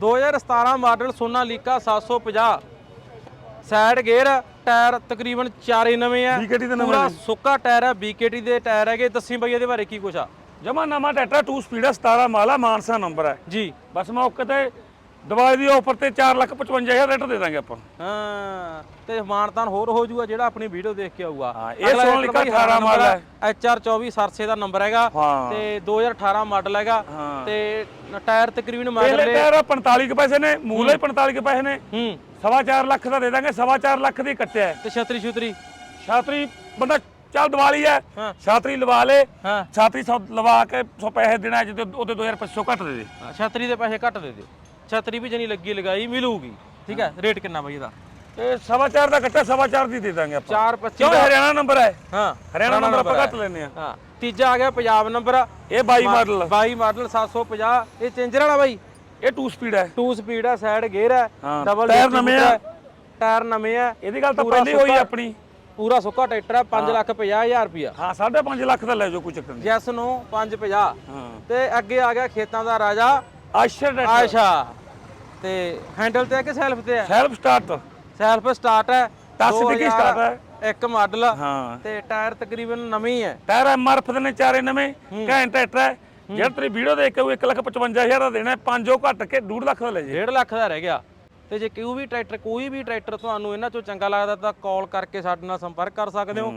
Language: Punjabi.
2017 model Sonalika 750 side gear tyre ਤਕਰੀਬਨ ਚਾਰੇ ਨਵੇਂ ਆ। BKT ਦੇ ਨਵੇਂ ਪੂਰਾ। ਸੁੱਕਾ ਟਾਇਰ ਹੈ BKT ਦੇ ਟਾਇਰ ਹੈਗੇ। ਦੱਸੀ ਬਈ ਇਹਦੇ ਬਾਰੇ ਕੀ ਕੁਛ ਆ? ਜਮਾ ਨਵਾਂ ਟਰੈਕਟਰ 2 ਸਪੀਡ ਹੈ 17 ਮਾਲਾ ਮਾਨਸਾ ਨੰਬਰ ਹੈ ਜੀ। ਬਸ ਮੌਕੇ ਤੇ ਦਿਵਾਲੀ ਦੀ ਆਫਰ ਤੇ 455000 ਰੇਟ ਦੇ ਦਾਂਗੇ ਆਪਾਂ। ਹਾਂ ਤੇ ਮਾਨਤਾਨ ਹੋਰ ਹੋ ਜੂਗਾ ਜਿਹੜਾ ਆਪਣੀ ਵੀਡੀਓ ਦੇਖ ਕੇ ਆਊਗਾ। ਹਾਂ, ਇਹ ਸੋਨਾਲੀਕਾ 18 ਮਾਡਲ ਹੈ। HR24 ਸਰਸੇ ਦਾ ਨੰਬਰ ਹੈਗਾ ਹਾਂ। ਤੇ 2018 ਮਾਡਲ ਹੈਗਾ ਹਾਂ। ਤੇ ਟਾਇਰ ਤਕਰੀਬਨ ਮਾਡਲ ਟਾਇਰ 45 ਕੁ ਪੈਸੇ ਨੇ ਮੂਲੇ 45 ਕੁ ਪੈਸੇ ਨੇ। ਹੂੰ। ਸਵਾ ਚਾਰ ਲੱਖ ਦਾ ਦੇ ਦਾਂਗੇ ਸਵਾ ਲੱਖ ਦੀ ਕੱਟਿਆ ਹੈ। ਤੇ ਛਤਰੀ ਛੁਤਰੀ? ਛਾਤਰੀ ਬੰਦਾ ਚੱਲ ਦਿਵਾਲੀ ਹੈ। ਹਾਂ। ਛਾਤਰੀ ਲਵਾ ਲੇ। ਹਾਂ। ਛਾਤਰੀ ਲਵਾ ਕੇ ਸੌ ਪੈਸੇ ਦੇਣਾ ਜਿੱਤੇ ਉਹਦੇ 2500 ਘੱਟ ਦੇ ਦੇ। ਹਾਂ, ਛਤਰੀ ਦੇ ਪੈਸੇ ਘੱਟ ਦੇ ਦਿਓ। ਛਤਰੀ ਵੀ ਜਣੀ ਲੱਗੀ ਲਗਾਈ ਮਿਲੂਗੀ। ਠੀਕ ਹੈ? ਰੇਟ ਕਿੰਨਾ ਬਈ ਇਹਦਾ? ਇਹ ਸਵਾ ਚਾਰ ਦਾ ਕੱਟਾ ਸਵਾ ਚਾਰ ਦੀ ਦੇ ਦਾਂਗੇ ਆਪਾਂ। 425 ਕਿਉਂ? ਹਰਿਆਣਾ ਨੰਬਰ ਹੈ। ਹਾਂ ਹਰਿਆਣਾ ਨੰਬਰ ਆਪਾਂ। ਘੱਟ ਲੈਨੇ ਆ ਹਾਂ। ਤੀਜਾ ਆ ਗਿਆ ਪੰਜਾਬ ਨੰਬਰ ਇਹ 22 ਮਾਡਲ 22 ਮਾਡਲ 750 ਇਹ ਚੇਂਜਰ ਵਾਲਾ ਬਾਈ? ਇਹ 2 ਸਪੀਡ ਹੈ। 2 ਸਪੀਡ ਹੈ ਸਾਈਡ ਗੇਅਰ ਹੈ। ਡਬਲ ਟਾਇਰ ਨਵੇਂ ਆ। ਟਾਇਰ ਨਵੇਂ ਆ। ਇਹਦੀ ਗੱਲ ਤਾਂ ਪਹਿਲੀ ਹੋਈ ਆਪਣੀ। ਪੂਰਾ ਸੁੱਕਾ ਟਰੈਕਟਰ ਹੈ 5 ਲੱਖ 50 ਹਜ਼ਾਰ ਰੁਪਿਆ ਹਾਂ 5.5 ਲੱਖ ਦਾ ਲੈ ਜਾਓ ਕੋਈ ਚੱਕਰ ਨਹੀਂ। ਜੈਸ ਨੂੰ 550 ਹਾਂ। ਤੇ ਅੱਗੇ ਆ ਗਿਆ ਖੇਤਾਂ ਦਾ ਰਾਜਾ ਆਸ਼ਰ ਆਇਸ਼ਾ ਤੇ ਹੈਂਡਲ ਤੇ ਹੈ ਕਿ ਸੈਲਫ ਤੇ ਹੈ ਸੈਲਫ ਸਟਾਰਟ ਸੈਲਫ ਸਟਾਰਟ ਹੈ। ਟੱਚ ਤੇ ਕੀ start ਹੈ। ਇੱਕ ਮਾਡਲ ਹਾਂ। ਤੇ ਟਾਇਰ ਤਕਰੀਬਨ ਨਵੇਂ ਹੀ। ਹੈ ਟਾਇਰ ਐਮਆਰਐਫ ਦੇ ਨੇ ਚਾਰੇ ਨਵੇਂ। ਘੈਂਟ ਟਰੈਕਟਰ ਹੈ। ਜਿਹੜਾ ਤੇਰੀ ਵੀਡੀਓ ਦੇਖ ਕੇ ਉਹ 1,55,000 ਦਾ ਦੇਣਾ ਪੰਜ ਘੱਟ ਕੇ 2 ਲੱਖ ਦਾ ਲੈ ਜੇ। 1.5 ਲੱਖ ਦਾ ਰਹਿ ਗਿਆ। ਤੇ ਜੇ ਕੋਈ ਵੀ ਟਰੈਕਟਰ ਕੋਈ ਵੀ ਟਰੈਕਟਰ ਤੁਹਾਨੂੰ ਇਹਨਾਂ ਚੋਂ ਚੰਗਾ ਲੱਗਦਾ ਤਾਂ ਕਾਲ ਕਰਕੇ ਸਾਡੇ ਨਾਲ ਸੰਪਰਕ ਕਰ ਸਕਦੇ ਹੋ।